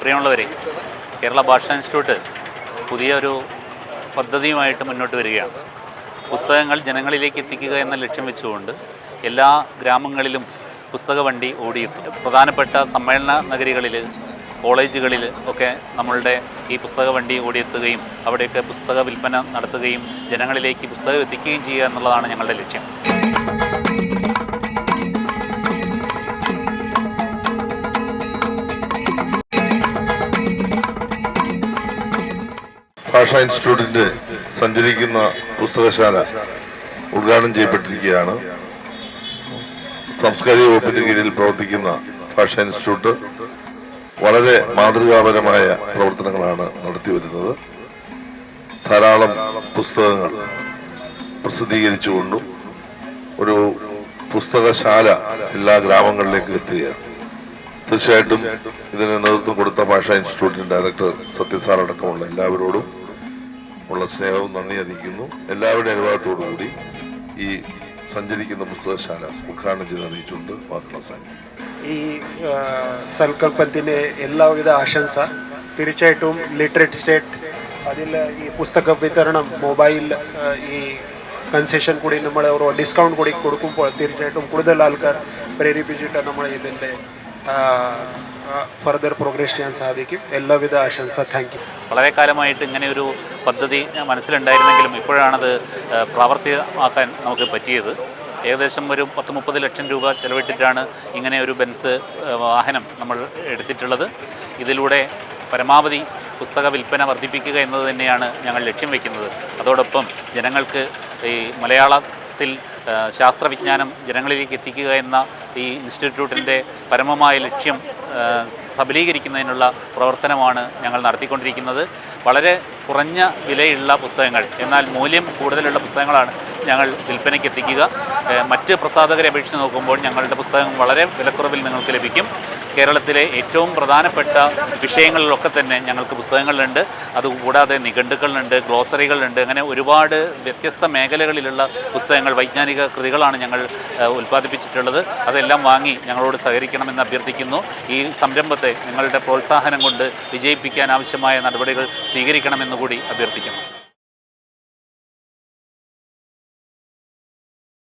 പ്രിയമുള്ളവരെ കേരള ഭാഷാ ഇൻസ്റ്റിറ്റ്യൂട്ട് പുതിയൊരു പദ്ധതിയുമായിട്ട് മുന്നോട്ട് വരികയാണ്. പുസ്തകങ്ങൾ ജനങ്ങളിലേക്ക് എത്തിക്കുക എന്ന ലക്ഷ്യം വെച്ചുകൊണ്ട് എല്ലാ ഗ്രാമങ്ങളിലും പുസ്തക വണ്ടി ഓടിയെത്തും. പ്രധാനപ്പെട്ട സമ്മേളന നഗരികളിൽ കോളേജുകളിൽ ഒക്കെ നമ്മളുടെ ഈ പുസ്തക വണ്ടി ഓടിയെത്തുകയും അവിടെയൊക്കെ പുസ്തക വിൽപ്പന നടത്തുകയും ജനങ്ങളിലേക്ക് പുസ്തകം എത്തിക്കുകയും ചെയ്യുക എന്നുള്ളതാണ് ഞങ്ങളുടെ ലക്ഷ്യം. ഭാഷാ ഇൻസ്റ്റിറ്റ്യൂട്ടിന്റെ സഞ്ചരിക്കുന്ന പുസ്തകശാല ഉദ്ഘാടനം ചെയ്യപ്പെട്ടിരിക്കുകയാണ്. സാംസ്കാരിക വകുപ്പിന്റെ കീഴിൽ പ്രവർത്തിക്കുന്ന ഭാഷാ ഇൻസ്റ്റിറ്റ്യൂട്ട് വളരെ മാതൃകാപരമായ പ്രവർത്തനങ്ങളാണ് നടത്തി വരുന്നത് ധാരാളം പുസ്തകങ്ങൾ പ്രസിദ്ധീകരിച്ചുകൊണ്ടും ഒരു പുസ്തകശാല എല്ലാ ഗ്രാമങ്ങളിലേക്കും എത്തുകയാണ്. തീർച്ചയായിട്ടും ഇതിന് നേതൃത്വം കൊടുത്ത ഭാഷാ ഇൻസ്റ്റിറ്റ്യൂട്ടിന്റെ ഡയറക്ടർ സത്യസാർ അടക്കമുള്ള എല്ലാവരോടും ഉള്ള സ്നേഹവും നന്ദി അറിയിക്കുന്നു. എല്ലാവരുടെയും അനുവാദത്തോടു കൂടി ഈ സഞ്ചരിക്കുന്ന പുസ്തകശാല ഉദ്ഘാടനം ചെയ്ത് അറിയിച്ചുകൊണ്ട് വാക്കുകൾ അവസാനിക്കും ഈ സൽക്കൽപ്പത്തിന് എല്ലാവിധ ആശംസ. തീർച്ചയായിട്ടും ലിറ്ററേറ്റ് സ്റ്റേറ്റ് അതിൽ ഈ പുസ്തക വിതരണം മൊബൈൽ ഈ കൺസെഷൻ കൂടി നമ്മൾ ഓരോ ഡിസ്കൗണ്ട് കൂടി കൊടുക്കുമ്പോൾ തീർച്ചയായിട്ടും കൂടുതൽ ആൾക്കാർ പ്രേരിപ്പിച്ചിട്ട് നമ്മൾ ഇതിന്റെ ഫർദർ പ്രോഗ്രസ് ചെയ്യാൻ സാധിക്കും. എല്ലാവിധ ആശംസ. താങ്ക് യു വളരെ കാലമായിട്ട് ഇങ്ങനെ ഒരു പദ്ധതി മനസ്സിലുണ്ടായിരുന്നെങ്കിലും ഇപ്പോഴാണത് പ്രാവർത്തികമാക്കാൻ നമുക്ക് പറ്റിയത്. ഏകദേശം ഒരു പത്ത് മുപ്പത് ലക്ഷം രൂപ ചെലവിട്ടിട്ടാണ് ഇങ്ങനെ ഒരു ബെൻസ് വാഹനം നമ്മൾ എടുത്തിട്ടുള്ളത്. ഇതിലൂടെ പരമാവധി പുസ്തക വിൽപ്പന വർദ്ധിപ്പിക്കുക എന്നത് തന്നെയാണ് ഞങ്ങൾ ലക്ഷ്യം വയ്ക്കുന്നത് അതോടൊപ്പം ജനങ്ങൾക്ക് ഈ മലയാളത്തിൽ ശാസ്ത്രവിജ്ഞാനം ജനങ്ങളിലേക്ക് എത്തിക്കുക എന്ന ഈ ഇൻസ്റ്റിറ്റ്യൂട്ടിന്റെ പരമമായ ലക്ഷ്യം സബലീകരിക്കുന്നതിനുള്ള പ്രവർത്തനമാണ് ഞങ്ങൾ നടത്തിക്കൊണ്ടിരിക്കുന്നത്. വളരെ കുറഞ്ഞ വിലയുള്ള പുസ്തകങ്ങൾ എന്നാൽ മൂല്യം കൂടുതലുള്ള പുസ്തകങ്ങളാണ് ഞങ്ങൾ വിൽപ്പനയ്ക്ക് എത്തിക്കുക. മറ്റ് പ്രസാധകരെ അപേക്ഷിച്ച് നോക്കുമ്പോൾ ഞങ്ങളുടെ പുസ്തകം വളരെ വിലക്കുറവിൽ നിങ്ങൾക്ക് ലഭിക്കും. കേരളത്തിലെ ഏറ്റവും പ്രധാനപ്പെട്ട വിഷയങ്ങളിലൊക്കെ തന്നെ ഞങ്ങൾക്ക് പുസ്തകങ്ങളുണ്ട്. അതുകൂടാതെ നിഘണ്ടുക്കളുണ്ട് ഗ്ലോസറികളുണ്ട്. അങ്ങനെ ഒരുപാട് വ്യത്യസ്ത മേഖലകളിലുള്ള പുസ്തകങ്ങൾ വൈജ്ഞാനിക കൃതികളാണ് ഞങ്ങൾ ഉൽപ്പാദിപ്പിച്ചിട്ടുള്ളത്. അതെല്ലാം വാങ്ങി ഞങ്ങളോട് സഹകരിക്കണമെന്ന് അഭ്യർത്ഥിക്കുന്നു. ഈ സംരംഭത്തെ നിങ്ങളുടെ പ്രോത്സാഹനം കൊണ്ട് വിജയിപ്പിക്കാൻ ആവശ്യമായ നടപടികൾ സ്വീകരിക്കണമെന്ന് കൂടി അഭ്യർത്ഥിക്കുന്നു.